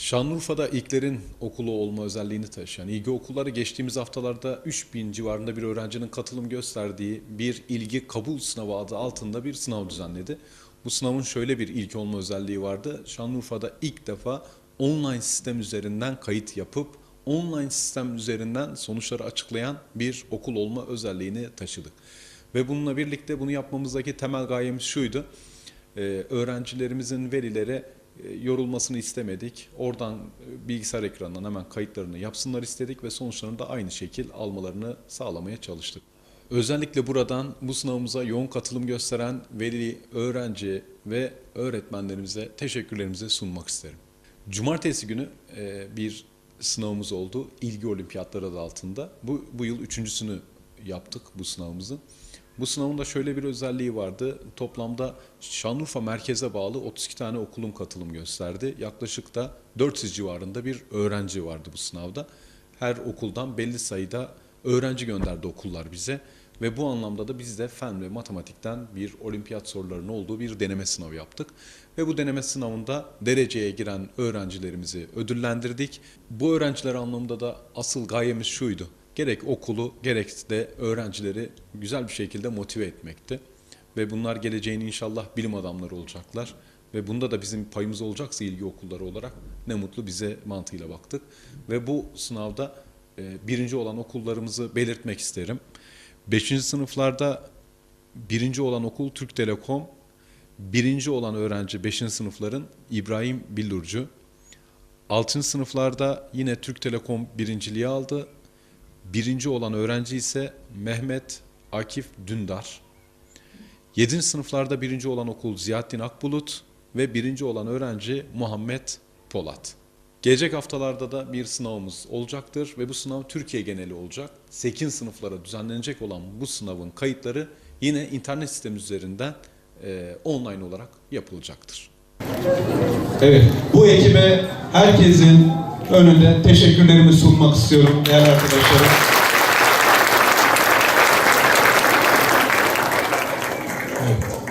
Şanlıurfa'da ilklerin okulu olma özelliğini taşıyan ilgi okulları geçtiğimiz haftalarda 3000 civarında bir öğrencinin katılım gösterdiği bir ilgi kabul sınavı adı altında bir sınav düzenledi. Bu sınavın şöyle bir ilk olma özelliği vardı. Şanlıurfa'da ilk defa online sistem üzerinden kayıt yapıp online sistem üzerinden sonuçları açıklayan bir okul olma özelliğini taşıdık. Ve bununla birlikte bunu yapmamızdaki temel gayemiz şuydu. Ee, öğrencilerimizin velilere yorulmasını istemedik. Oradan e, bilgisayar ekranından hemen kayıtlarını yapsınlar istedik ve sonuçlarını da aynı şekil almalarını sağlamaya çalıştık. Özellikle buradan bu sınavımıza yoğun katılım gösteren veli, öğrenci ve öğretmenlerimize teşekkürlerimizi sunmak isterim. Cumartesi günü e, bir sınavımız oldu. İlgi olimpiyatları adı altında. Bu, bu yıl üçüncüsünü yaptık bu sınavımızın. Bu sınavın da şöyle bir özelliği vardı. Toplamda Şanlıurfa merkeze bağlı 32 tane okulun katılım gösterdi. Yaklaşık da 400 civarında bir öğrenci vardı bu sınavda. Her okuldan belli sayıda öğrenci gönderdi okullar bize. Ve bu anlamda da biz de fen ve matematikten bir olimpiyat sorularının olduğu bir deneme sınavı yaptık. Ve bu deneme sınavında dereceye giren öğrencilerimizi ödüllendirdik. Bu öğrenciler anlamında da asıl gayemiz şuydu. Gerek okulu gerek de öğrencileri güzel bir şekilde motive etmekti. Ve bunlar geleceğin inşallah bilim adamları olacaklar. Ve bunda da bizim payımız olacaksa ilgi okulları olarak ne mutlu bize mantığıyla baktık. Ve bu sınavda e, birinci olan okullarımızı belirtmek isterim. Beşinci sınıflarda birinci olan okul Türk Telekom, birinci olan öğrenci beşinci sınıfların İbrahim Billurcu. Altıncı sınıflarda yine Türk Telekom birinciliği aldı. Birinci olan öğrenci ise Mehmet Akif Dündar. Yedinci sınıflarda birinci olan okul Ziyaettin Akbulut ve birinci olan öğrenci Muhammed Polat. Gelecek haftalarda da bir sınavımız olacaktır ve bu sınav Türkiye geneli olacak. 8 sınıflara düzenlenecek olan bu sınavın kayıtları yine internet sistemi üzerinden e, online olarak yapılacaktır. Evet, bu ekibe herkesin önünde teşekkürlerimi sunmak istiyorum değerli arkadaşlarım.